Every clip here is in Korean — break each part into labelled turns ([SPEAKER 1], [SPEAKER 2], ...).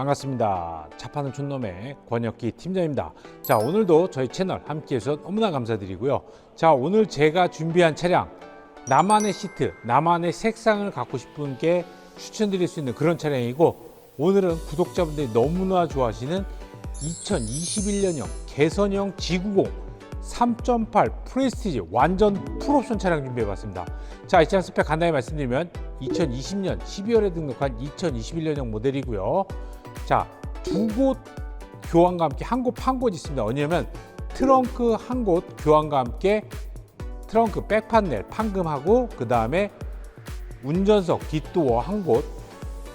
[SPEAKER 1] 반갑습니다. 차파는 촌놈의 권혁기 팀장입니다. 자, 오늘도 저희 채널 함께 해주셔서 너무나 감사드리고요. 자, 오늘 제가 준비한 차량, 나만의 시트, 나만의 색상을 갖고 싶은 분께 추천드릴 수 있는 그런 차량이고, 오늘은 구독자분들이 너무나 좋아하시는 2021년형 개선형 G90 3.8 프레스티지 완전 풀옵션 차량 준비해봤습니다. 자, 이 차량 스펙 간단히 말씀드리면 2020년 12월에 등록한 2021년형 모델이고요. 자, 두 곳 교환과 함께 한 곳 판 곳 있습니다. 왜냐면 트렁크 한 곳 교환과 함께 트렁크 백 판넬 판금하고 그 다음에 운전석 뒷도어 한 곳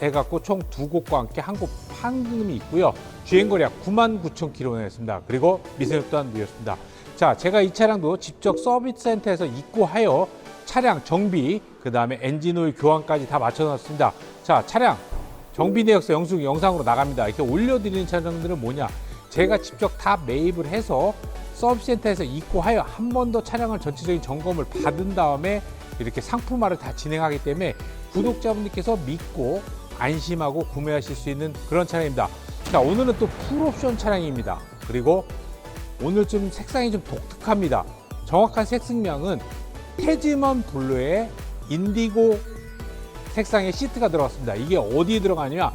[SPEAKER 1] 해갖고 총 두 곳과 함께 한 곳 판금이 있고요. 주행거리 약 9만 9천 킬로였습니다. 그리고 미세력 또한 무였습니다. 자, 제가 이 차량도 직접 서비스 센터에서 입고하여 차량 정비, 그 다음에 엔진 오일 교환까지 다 맞춰놨습니다. 자, 차량 정비 내역서 영수 영상으로 나갑니다. 이렇게 올려드리는 차량들은 뭐냐? 제가 직접 다 매입을 해서 서비스 센터에서 입고하여 한 번 더 차량을 전체적인 점검을 받은 다음에 이렇게 상품화를 다 진행하기 때문에 구독자분들께서 믿고 안심하고 구매하실 수 있는 그런 차량입니다. 자, 오늘은 또 풀옵션 차량입니다. 그리고 오늘 좀 색상이 좀 독특합니다. 정확한 색상명은 태지먼 블루의 인디고 색상의 시트가 들어갔습니다. 이게 어디에 들어가냐면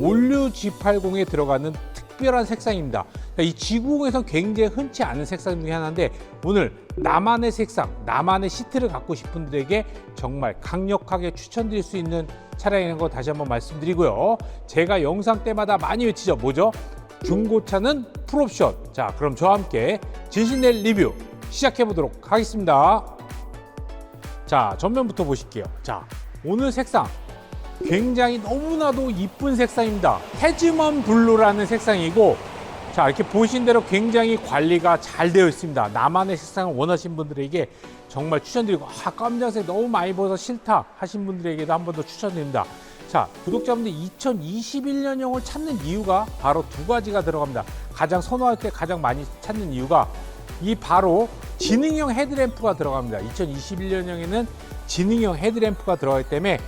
[SPEAKER 1] 올류 G80에 들어가는 특별한 색상입니다. 그러니까 이 G90에서 굉장히 흔치 않은 색상 중에 하나인데 오늘 나만의 색상, 나만의 시트를 갖고 싶은 분들에게 정말 강력하게 추천드릴 수 있는 차량이라는 거 다시 한번 말씀드리고요. 제가 영상 때마다 많이 외치죠. 뭐죠? 중고차는 풀옵션. 자, 그럼 저와 함께 진실낼 리뷰 시작해 보도록 하겠습니다. 자, 전면부터 보실게요. 자, 오늘 색상 굉장히 너무나도 이쁜 색상입니다. 해즈먼 블루라는 색상이고 자, 이렇게 보신 대로 굉장히 관리가 잘 되어 있습니다. 나만의 색상을 원하신 분들에게 정말 추천드리고 아, 깜짝색 너무 많이 보여서 싫다 하신 분들에게도 한 번 더 추천드립니다. 자, 구독자분들 2021년형을 찾는 이유가 바로 두 가지가 들어갑니다. 가장 선호할 때 가장 많이 찾는 이유가 이 바로 지능형 헤드램프가 들어갑니다. 2021년형에는 지능형 헤드램프가 들어가기 때문에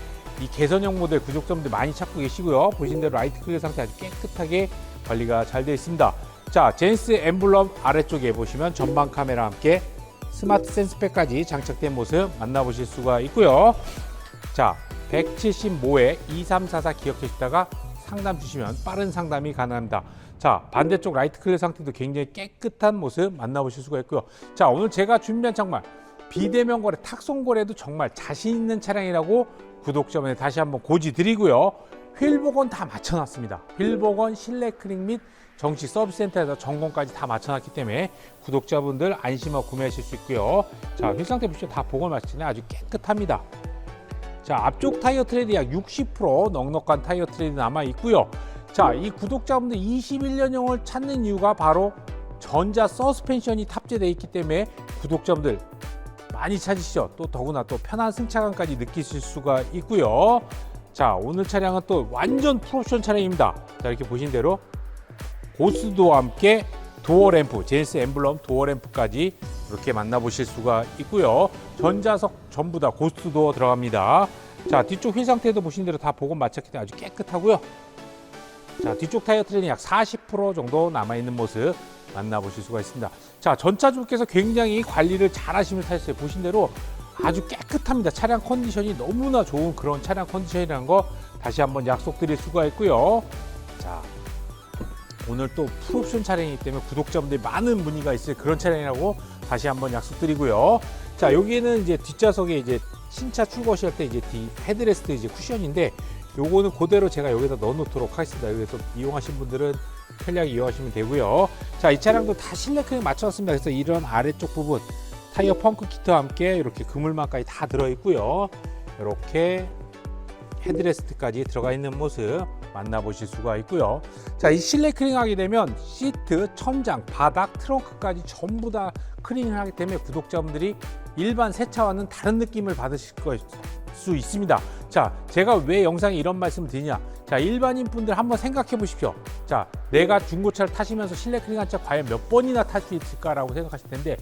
[SPEAKER 1] 이 개선형 모델 구독자분들 많이 찾고 계시고요. 보신 대로 라이트 클리어 상태 아주 깨끗하게 관리가 잘 되어 있습니다. 자, 제니스 엠블럼 아래쪽에 보시면 전방 카메라와 함께 스마트 센스팩까지 장착된 모습 만나보실 수가 있고요. 자, 175에 2344 기억해 주시다가 상담 주시면 빠른 상담이 가능합니다. 자, 반대쪽 라이트 클리어 상태도 굉장히 깨끗한 모습 만나보실 수가 있고요. 자, 오늘 제가 준비한 정말 비대면 거래, 탁송 거래도 정말 자신 있는 차량이라고 구독자분에 다시 한번 고지 드리고요. 휠 복원 다 맞춰놨습니다. 휠 복원, 실내 클링 및 정식 서비스 센터에서 점검까지 다 맞춰놨기 때문에 구독자분들 안심하고 구매하실 수 있고요. 자, 휠 상태 보시면 다 복원 마치네 아주 깨끗합니다. 자, 앞쪽 타이어 트레드 약 60% 넉넉한 타이어 트레드 남아 있고요. 자, 이 구독자분들 21년형을 찾는 이유가 바로 전자 서스펜션이 탑재되어 있기 때문에 구독자분들 많이 찾으시죠. 또 더구나 또 편한 승차감까지 느끼실 수가 있고요. 자, 오늘 차량은 또 완전 풀옵션 차량입니다. 자, 이렇게 보신 대로 고스도와 함께 도어 램프, 제니스 엠블럼 도어 램프까지 이렇게 만나보실 수가 있고요. 전자석 전부 다 고스트 도어 들어갑니다. 자, 뒤쪽 휠 상태도 보신 대로 다 복원 마쳤기 때문에 아주 깨끗하고요. 자, 뒤쪽 타이어 트레는 약 40% 정도 남아있는 모습 만나보실 수가 있습니다. 자, 전차주께서 굉장히 관리를 잘 하시면 타셨어요. 보신 대로 아주 깨끗합니다. 차량 컨디션이 너무나 좋은 그런 차량 컨디션이라는 거 다시 한번 약속드릴 수가 있고요. 자, 오늘 또 풀옵션 차량이기 때문에 구독자분들이 많은 문의가 있을 그런 차량이라고 다시 한번 약속드리고요. 자, 여기는 이제 뒷좌석에 이제 신차 출고하실 때 이제 뒤 헤드레스트 이제 쿠션인데 요거는 그대로 제가 여기다 넣어 놓도록 하겠습니다. 여기서 이용하신 분들은 편리하게 이용하시면 되고요. 자, 이 차량도 다 실내 크게 맞춰놨습니다. 그래서 이런 아래쪽 부분 타이어 펑크 키트와 함께 이렇게 그물망까지 다 들어 있고요. 이렇게 헤드레스트까지 들어가 있는 모습 만나보실 수가 있고요. 자, 이 실내 클링 하게 되면 시트, 천장, 바닥, 트렁크까지 전부 다 클링을 하기 때문에 구독자분들이 일반 세차와는 다른 느낌을 받으실 거- 수 있습니다. 자, 제가 왜 영상에 이런 말씀을 드리냐? 자, 일반인 분들 한번 생각해 보십시오. 자, 내가 중고차를 타시면서 실내 클링한 차 과연 몇 번이나 탈 수 있을까라고 생각하실 텐데,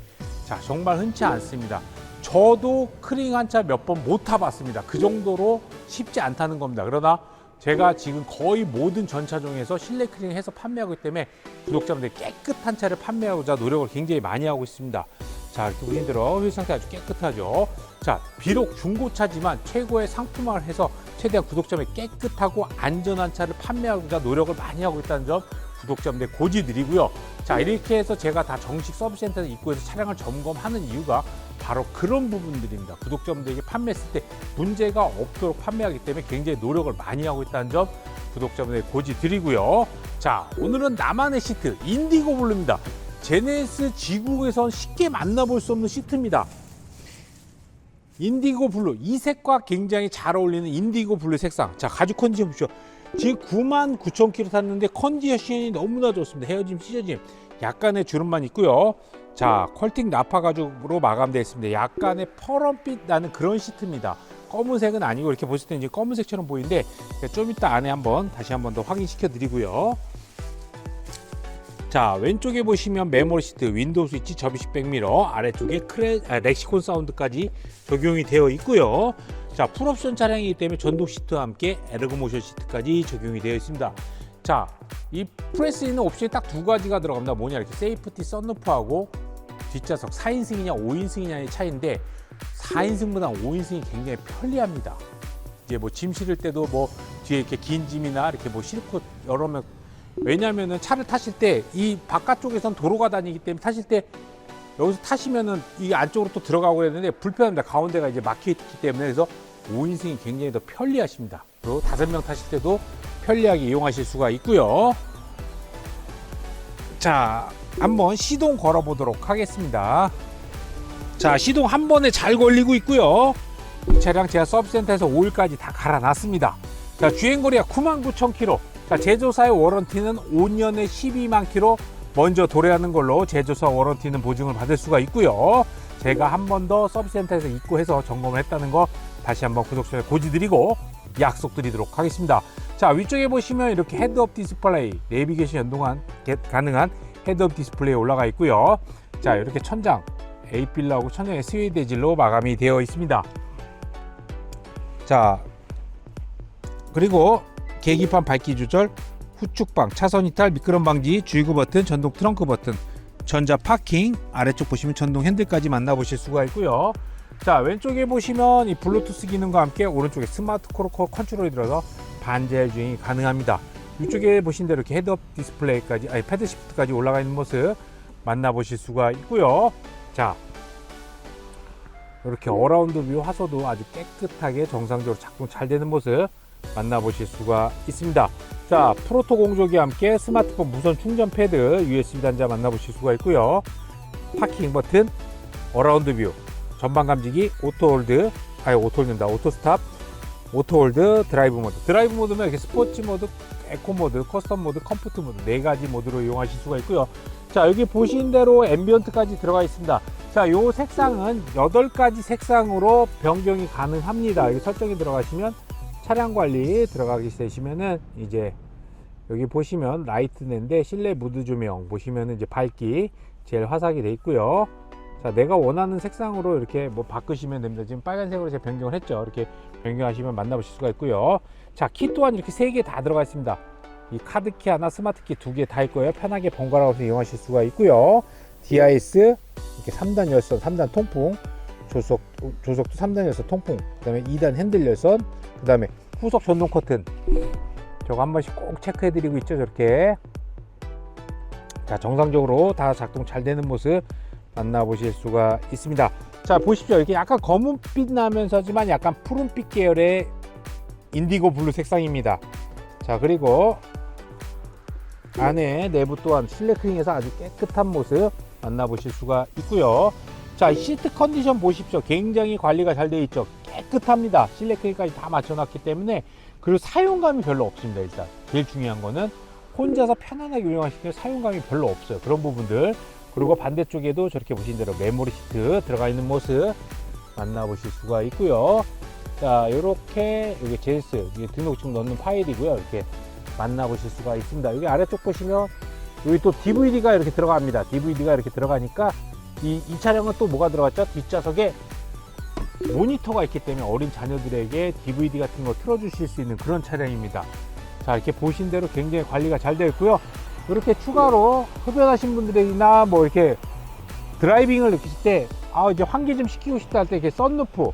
[SPEAKER 1] 자, 정말 흔치 않습니다. 저도 클링한 차 몇 번 못 타봤습니다. 그 정도로 쉽지 않다는 겁니다. 그러나 제가 지금 거의 모든 전차종에서 실내 클리닝 해서 판매하기 때문에 구독자분들 깨끗한 차를 판매하고자 노력을 굉장히 많이 하고 있습니다. 자, 이렇게 보신 대로 휠 상태 아주 깨끗하죠. 자, 비록 중고차지만 최고의 상품화를 해서 최대한 구독자분들 깨끗하고 안전한 차를 판매하고자 노력을 많이 하고 있다는 점 구독자분들 고지드리고요. 자, 이렇게 해서 제가 다 정식 서비스센터에 입고해서 차량을 점검하는 이유가 바로 그런 부분들입니다. 구독자분들에게 판매했을 때 문제가 없도록 판매하기 때문에 굉장히 노력을 많이 하고 있다는 점 구독자분들 고지드리고요. 자, 오늘은 나만의 시트 인디고 블루입니다. 제네시스 지국에선 쉽게 만나볼 수 없는 시트입니다. 인디고 블루. 이 색과 굉장히 잘 어울리는 인디고 블루 색상. 자 가죽 컨디션 보시죠 지금 9만 9천 킬로 탔는데 컨디션이 너무나 좋습니다. 헤어짐 찢어짐. 약간의 주름만 있고요. 자 컬팅 나파 가죽으로 마감되어 있습니다. 약간의 퍼런빛 나는 그런 시트입니다. 검은색은 아니고 이렇게 보실 때 이제 검은색처럼 보이는데 좀 이따 안에 한번 다시 한번 더 확인시켜 드리고요 자 왼쪽에 보시면 메모리 시트, 윈도우 스위치, 접이식 백미러 아래쪽에 크레, 아, 렉시콘 사운드까지 적용이 되어 있고요. 자 풀옵션 차량이기 때문에 전동 시트와 함께 에르고 모션 시트까지 적용이 되어 있습니다. 자 이 프레스 있는 옵션이 딱 두 가지가 들어갑니다. 뭐냐 이렇게 세이프티 썬루프하고 뒷좌석 4인승이냐 5인승이냐의 차이인데 4인승보다 5인승이 굉장히 편리합니다. 이제 뭐 짐 실을 때도 뭐 뒤에 이렇게 긴 짐이나 이렇게 뭐 실고 여러 명 왜냐하면은 차를 타실 때 이 바깥쪽에선 도로가 다니기 때문에 타실 때 여기서 타시면은 이 안쪽으로 또 들어가고 그랬는데 불편합니다. 가운데가 이제 막혀 있기 때문에 그래서 5인승이 굉장히 더 편리하십니다. 그리고 다섯 명 타실 때도 편리하게 이용하실 수가 있고요. 자, 한번 시동 걸어 보도록 하겠습니다. 자, 시동 한 번에 잘 걸리고 있고요. 이 차량 제가 서비스센터에서 5일까지 다 갈아놨습니다. 자, 주행거리가 99,000km. 자, 제조사의 워런티는 5년에 12만 킬로 먼저 도래하는 걸로 제조사 워런티는 보증을 받을 수가 있고요. 제가 한 번 더 서비스센터에서 입고해서 점검을 했다는 거 다시 한번 구독자에 고지드리고 약속드리도록 하겠습니다. 자, 위쪽에 보시면 이렇게 헤드업 디스플레이, 내비게이션 연동한 게- 가능한 헤드업 디스플레이 올라가 있고요. 자, 이렇게 천장 A필러하고 천장에 스웨이드 재질로 마감이 되어 있습니다. 자, 그리고 계기판 밝기 조절, 후축방, 차선 이탈, 미끄럼 방지, 주의구 버튼, 전동 트렁크 버튼, 전자 파킹, 아래쪽 보시면 전동 핸들까지 만나보실 수가 있고요. 자, 왼쪽에 보시면 이 블루투스 기능과 함께 오른쪽에 스마트 코로코 컨트롤이 들어서 반자율 주행이 가능합니다. 이쪽에 보신 대로 이렇게 헤드업 디스플레이까지, 아니 패드 시프트까지 올라가 있는 모습 만나보실 수가 있고요. 자, 이렇게 어라운드 뷰 화소도 아주 깨끗하게 정상적으로 작동 잘 되는 모습 만나보실 수가 있습니다. 자, 프로토 공조기와 함께 스마트폰 무선 충전 패드 USB 단자 만나보실 수가 있고요. 파킹 버튼, 어라운드 뷰, 전방 감지기, 오토 홀드, 아니 오토 홀드다, 오토 스탑, 오토 홀드, 드라이브 모드. 드라이브 모드면 이렇게 스포츠 모드, 에코 모드, 커스텀 모드, 컴포트 모드 네 가지 모드로 이용하실 수가 있고요. 자, 여기 보신 대로 앰비언트까지 들어가 있습니다. 자, 요 색상은 8가지 색상으로 변경이 가능합니다. 여기 설정이 들어가시면 차량 관리 들어가기 되시면은 이제 여기 보시면 라이트인데 실내 무드 조명 보시면은 이제 밝기 제일 화사하게 돼 있고요. 자, 내가 원하는 색상으로 이렇게 뭐 바꾸시면 됩니다. 지금 빨간색으로 제가 변경을 했죠. 이렇게 변경하시면 만나보실 수가 있고요. 자, 키 또한 이렇게 세 개 다 들어가 있습니다. 이 카드 키 하나, 스마트 키 두 개 다 있고요. 편하게 번갈아 가면서 이용하실 수가 있고요. DIS 이렇게 3단 열선, 3단 통풍, 조속 조속도 3단 열선 통풍, 그다음에 2단 핸들 열선, 그다음에 후속 전동 커튼. 저거 한 번씩 꼭 체크해 드리고 있죠, 저렇게. 자, 정상적으로 다 작동 잘 되는 모습 만나보실 수가 있습니다. 자, 보십시오. 이렇게 약간 검은빛 나면서지만 약간 푸른빛 계열의 인디고 블루 색상입니다. 자, 그리고 안에 내부 또한 실내 클링에서 아주 깨끗한 모습 만나보실 수가 있고요. 자, 이 시트 컨디션 보십시오. 굉장히 관리가 잘 되어 있죠. 깨끗합니다. 실내 클링까지 다 맞춰놨기 때문에 그리고 사용감이 별로 없습니다. 일단 제일 중요한 거는 혼자서 편안하게 운영하실 때 사용감이 별로 없어요. 그런 부분들. 그리고 반대쪽에도 저렇게 보신 대로 메모리 시트 들어가 있는 모습 만나보실 수가 있고요. 자, 이렇게 여기 제스 등록증 넣는 파일이고요. 이렇게 만나보실 수가 있습니다. 여기 아래쪽 보시면 여기 또 DVD가 이렇게 들어갑니다. DVD가 이렇게 들어가니까 이, 이 차량은 또 뭐가 들어갔죠? 뒷좌석에 모니터가 있기 때문에 어린 자녀들에게 DVD 같은 거 틀어주실 수 있는 그런 차량입니다. 자 이렇게 보신 대로 굉장히 관리가 잘 되어 있고요. 이렇게 추가로 흡연하신 분들이나 뭐 이렇게 드라이빙을 느끼실 때, 아, 이제 환기 좀 시키고 싶다 할 때, 이렇게 썬루프.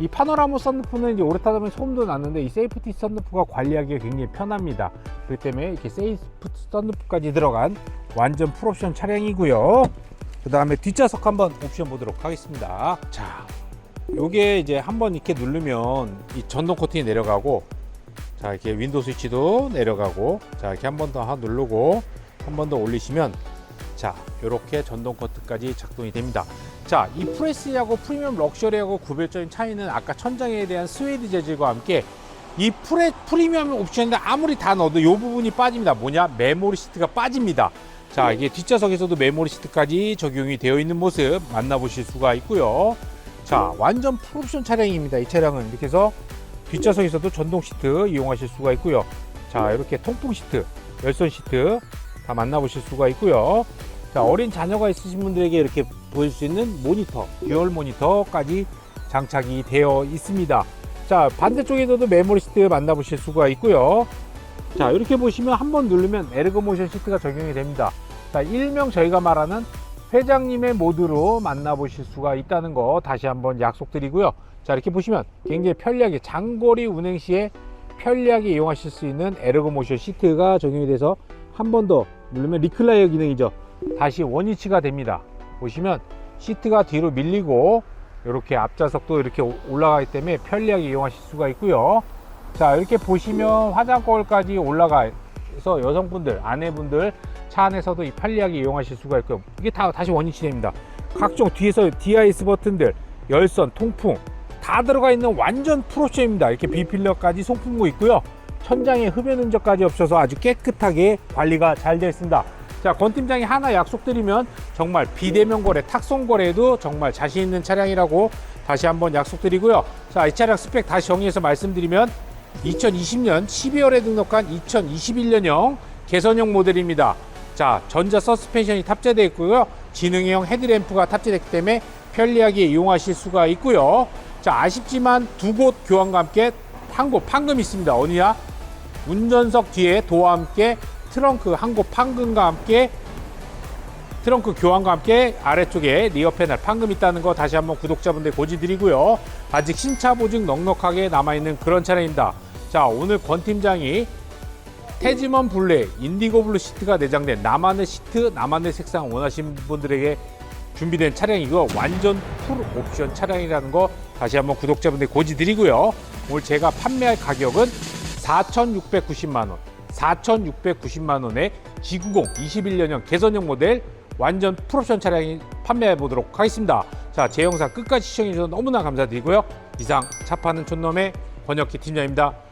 [SPEAKER 1] 이 파노라마 썬루프는 이제 오래 타다 보면 소음도 나는데, 이 세이프티 썬루프가 관리하기가 굉장히 편합니다. 그렇기 때문에 이렇게 세이프티 썬루프까지 들어간 완전 풀옵션 차량이고요. 그 다음에 뒷좌석 한번 옵션 보도록 하겠습니다. 자, 요게 이제 한번 이렇게 누르면 이 전동 코팅이 내려가고, 자, 이렇게 윈도우 스위치도 내려가고, 자, 이렇게 한 번 더 누르고, 한 번 더 올리시면, 자, 이렇게 전동 커트까지 작동이 됩니다. 자, 이 프레시하고 프리미엄 럭셔리하고 구별적인 차이는 아까 천장에 대한 스웨이드 재질과 함께 이 프레, 프리미엄 옵션인데 아무리 다 넣어도 이 부분이 빠집니다. 뭐냐? 메모리 시트가 빠집니다. 자, 이게 뒷좌석에서도 메모리 시트까지 적용이 되어 있는 모습 만나보실 수가 있고요. 자, 완전 풀옵션 차량입니다. 이 차량은 이렇게 해서 뒷좌석에서도 전동 시트 이용하실 수가 있고요. 자, 이렇게 통풍 시트, 열선 시트 다 만나보실 수가 있고요. 자, 어린 자녀가 있으신 분들에게 이렇게 보일 수 있는 모니터, 듀얼 모니터까지 장착이 되어 있습니다. 자, 반대쪽에서도 메모리 시트 만나보실 수가 있고요. 자, 이렇게 보시면 한 번 누르면 에르고 모션 시트가 적용이 됩니다. 자, 일명 저희가 말하는 회장님의 모드로 만나보실 수가 있다는 거 다시 한번 약속드리고요. 자, 이렇게 보시면 굉장히 편리하게 장거리 운행 시에 편리하게 이용하실 수 있는 에르고 모션 시트가 적용이 돼서 한 번 더 누르면 리클라이어 기능이죠. 다시 원위치가 됩니다. 보시면 시트가 뒤로 밀리고 이렇게 앞좌석도 이렇게 오- 올라가기 때문에 편리하게 이용하실 수가 있고요. 자 이렇게 보시면 화장거울까지 올라가서 여성분들 아내분들 차 안에서도 이 편리하게 이용하실 수가 있고요. 이게 다 다시 원위치 됩니다. 각종 뒤에서 DIS 버튼들 열선 통풍 다 들어가 있는 완전 프로옵션입니다. 이렇게 비필러까지 송풍구 있고요. 천장에 흡연 흔적까지 없어서 아주 깨끗하게 관리가 잘 되어 있습니다. 자, 권 팀장이 하나 약속드리면 정말 비대면 거래, 탁송 거래에도 정말 자신 있는 차량이라고 다시 한번 약속드리고요. 자, 이 차량 스펙 다시 정리해서 말씀드리면 2020년 12월에 등록한 2021년형 개선형 모델입니다. 자, 전자 서스펜션이 탑재되어 있고요. 지능형 헤드램프가 탑재됐기 때문에 편리하게 이용하실 수가 있고요. 자, 아쉽지만 두 곳 교환과 함께 한 곳 판금 있습니다. 어디냐? 운전석 뒤에 도와 함께 트렁크 한 곳 판금과 함께 트렁크 교환과 함께 아래쪽에 리어 패널 판금 있다는 거 다시 한번 구독자분들 고지드리고요. 아직 신차 보증 넉넉하게 남아있는 그런 차량입니다. 자, 오늘 권 팀장이 태지먼 블랙 인디고 블루 시트가 내장된 나만의 시트, 나만의 색상 원하시는 분들에게 준비된 차량이고 완전 풀 옵션 차량이라는 거 다시 한번 구독자분들 고지 드리고요. 오늘 제가 판매할 가격은 4,690만 원, 4,690만 원의 G90 21년형 개선형 모델 완전 풀옵션 차량이 판매해 보도록 하겠습니다. 자, 제 영상 끝까지 시청해 주셔서 너무나 감사드리고요. 이상 차 파는 촌놈의 권혁기 팀장입니다.